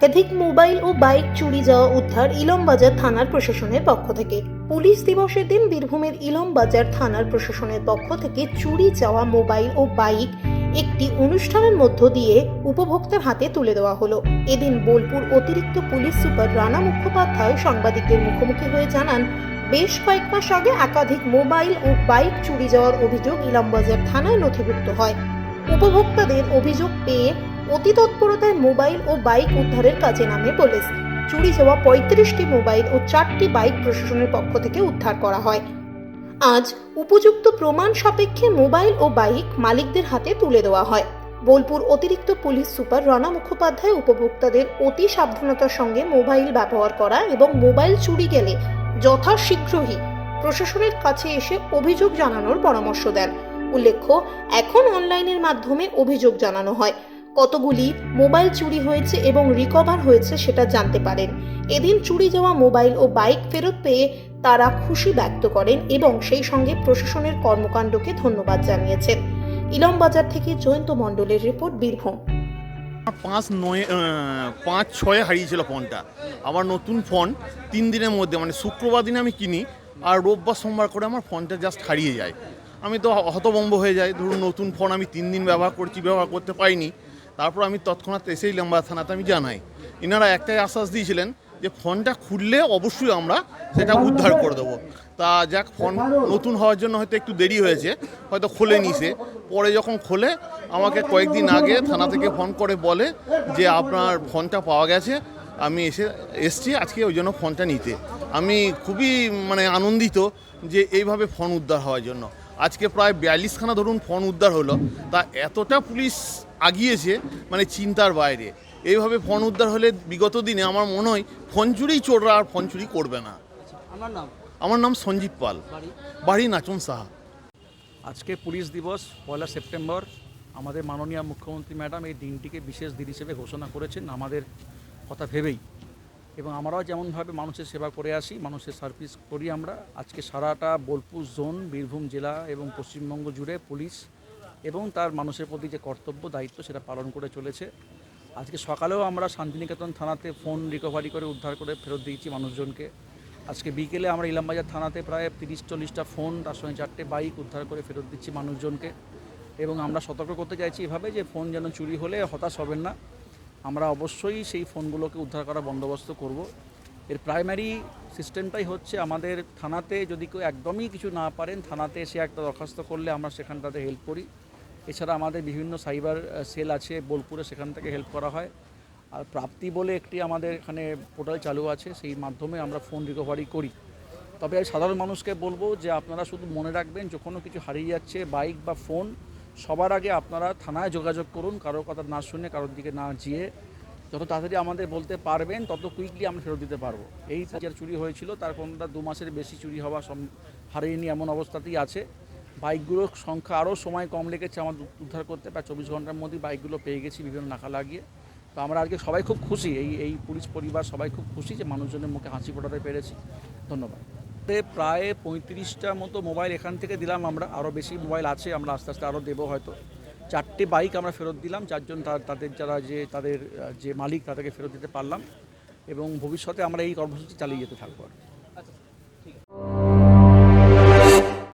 একাধিক মোবাইল ও বাইক চুরি যাওয়া উদ্ধার ইলমবাজার থানার প্রশাসনের পক্ষ থেকে। পুলিশ দিবসের দিন বীরভূমের ইলমবাজার থানার প্রশাসনের পক্ষ থেকে চুরি যাওয়া মোবাইল ও বাইক একটি অনুষ্ঠানের মধ্য দিয়ে উপভোক্তার হাতে তুলে দেওয়া হলো। এদিন বোলপুর অতিরিক্ত পুলিশ সুপার রানা মুখোপাধ্যায় সাংবাদিকদের মুখোমুখি হয়ে জানান, বেশ কয়েক মাস আগে একাধিক মোবাইল ও বাইক চুরি যাওয়ার অভিযোগ ইলামবাজার থানায় নথিভুক্ত হয়। উপভোক্তাদের অভিযোগ পেয়ে অতি তৎপরতায় মোবাইল ও বাইক উদ্ধারের কাজে নামে পুলিশ। চুরি যাওয়া পঁয়ত্রিশটি মোবাইল ও চারটি বাইক প্রশাসনের পক্ষ থেকে উদ্ধার করা হয়। আজ উপযুক্ত প্রমাণ সাপেক্ষে মোবাইল ও বাইক মালিকদের হাতে তুলে দেওয়া হয়। বোলপুর অতিরিক্ত পুলিশ সুপার রণা মুখোপাধ্যায় উপভোক্তাদের অতি সাবধানতার সঙ্গে মোবাইল ব্যবহার করা এবং মোবাইল চুরি গেলে যথাশীঘ্রই প্রশাসনের কাছে এসে অভিযোগ জানানোর পরামর্শ দেন। উল্লেখ্য, এখন অনলাইনের মাধ্যমে অভিযোগ জানানো হয়। কতগুলি মোবাইল চুরি হয়েছে এবং রিকভার হয়েছে সেটা জানতে পারেন। এদিন চুরি যাওয়া মোবাইল ও বাইক ফেরত পেয়ে তারা খুশি ব্যক্ত করেন এবং সেই সঙ্গে প্রশাসনের কর্মকাণ্ডকে ধন্যবাদ জানিয়েছেন। ইলমবাজার থেকে জয়ন্ত মণ্ডলের রিপোর্ট, বীরভূম। পাঁচ নয় পাঁচ ছয়ে হারিয়েছিল ফোনটা। আমার নতুন ফোন, তিন দিনের মধ্যে মানে শুক্রবার দিনে আমি কিনি, আর রোববার সোমবার করে আমার ফোনটা জাস্ট হারিয়ে যায়। আমি তো হতবম্ব হয়ে যাই। ধরুন নতুন ফোন আমি তিন দিন ব্যবহার করছি, ব্যবহার করতে পারিনি। তারপর আমি তৎক্ষণাৎ এসেই লম্বা থানাতে আমি জানাই। এনারা একটাই আশ্বাস দিয়েছিলেন যে ফোনটা খুললে অবশ্যই আমরা সেটা উদ্ধার করে দেবো। তা যাক, ফোন নতুন হওয়ার জন্য হয়তো একটু দেরি হয়েছে, হয়তো খোলেনি সে পরে যখন খোলে, আমাকে কয়েকদিন আগে থানা থেকে ফোন করে বলে যে আপনার ফোনটা পাওয়া গেছে, আমি এসে, এসছি, আজকে ওই জন্য ফোনটা নিতে। আমি খুবই মানে আনন্দিত যে এইভাবে ফোন উদ্ধার হওয়ার জন্য। আজকে প্রায় বিয়াল্লিশখানা ধরুন ফোন উদ্ধার হলো তা এতটা পুলিশ আগিয়েছে মানে চিন্তার বাইরে। এইভাবে ফোন উদ্ধার হলে বিগত দিনে আমার মনে হয় ফোন চুরিই চোররা আর ফোন চুরি করবে না। আমার নাম? আমার নাম সঞ্জীব পাল। বাড়ি? বাড়ি নাচন সাহা। আজকে পুলিশ দিবস পয়লা সেপ্টেম্বর। আমাদের মাননীয় মুখ্যমন্ত্রী ম্যাডাম এই দিনটিকে বিশেষ দিন হিসেবে ঘোষণা করেছেন আমাদের কথা ভেবেই। এবং আমরাও যেমনভাবে মানুষের সেবা করে আসি, মানুষের সার্ভিস করি আমরা। আজকে সারাটা বোলপুর জোন, বীরভূম জেলা এবং পশ্চিমবঙ্গ জুড়ে পুলিশ এবং তার মানুষের প্রতি যে কর্তব্য, দায়িত্ব সেটা পালন করে চলেছে। আজকে সকালেও আমরা শান্তিনিকেতন থানাতে ফোন রিকভারি করে উদ্ধার করে ফেরত দিয়েছি মানুষজনকে। আজকে বিকেলে আমরা ইলামবাজার থানাতে প্রায় তিরিশ চল্লিশটা ফোন তার সঙ্গে চারটে বাইক উদ্ধার করে ফেরত দিচ্ছি মানুষজনকে। এবং আমরা সতর্ক করতে চাইছি এভাবে যে ফোন যেন চুরি হলে হতাশ হবেন না। আমরা অবশ্যই সেই ফোনগুলোকে উদ্ধার করা বন্দোবস্ত করব। এর প্রাইমারি সিস্টেমটাই হচ্ছে আমাদের থানাতে যদি কেউ একদমই কিছু না পারেন, থানাতে এসে একটা দরখাস্ত করলে আমরা সেখানটাতে হেল্প করি। এছাড়া আমাদের বিভিন্ন সাইবার সেল আছে, বোলপুরে সেখান থেকে হেল্প করা হয়। আর প্রাপ্তি বলে একটি আমাদের এখানে পোর্টাল চালু আছে, সেই মাধ্যমে আমরা ফোন রিকভারি করি। তবে সাধারণ মানুষকে বলব যে আপনারা শুধু মনে রাখবেন যে কোনো কিছু হারিয়ে যাচ্ছে বাইক বা ফোন সবার আগে আপনারা থানায় যোগাযোগ করুন, কারোর কথা না শুনে, কারোর দিকে না যেয়ে যত তাড়াতাড়ি আমাদের বলতে পারবেন, তত কুইকলি আমরা ফেরত দিতে পারব। এই যার চুরি হয়েছিল, তার কোনটা দু মাসের বেশি চুরি হওয়া সম হারিয়েনি এমন অবস্থাতেই আছে। বাইকগুলোর সংখ্যা আরও সময় কম লেগেছে আমাদের উদ্ধার করতে। প্রায় চব্বিশ ঘণ্টার মধ্যেই বাইকগুলো পেয়ে গেছি বিভিন্ন নাকা লাগিয়ে। তো আমরা আজকে সবাই খুব খুশি, এই এই পুলিশ পরিবার সবাই খুব খুশি যে মানুষজনের মুখে হাসি ফোটাতে পেরেছি। ধন্যবাদ। তে প্রায় পঁয়ত্রিশটার মতো মোবাইল এখান থেকে দিলাম আমরা। আরও বেশি মোবাইল আছে, আমরা আস্তে আস্তে আরও দেবো হয়তো। চারটে বাইক আমরা ফেরত দিলাম চারজন তাদের যারা যে, তাদের যে মালিক তাদেরকে ফেরত দিতে পারলাম। এবং ভবিষ্যতে আমরা এই কর্মসূচি চালিয়ে যেতে থাকব আর।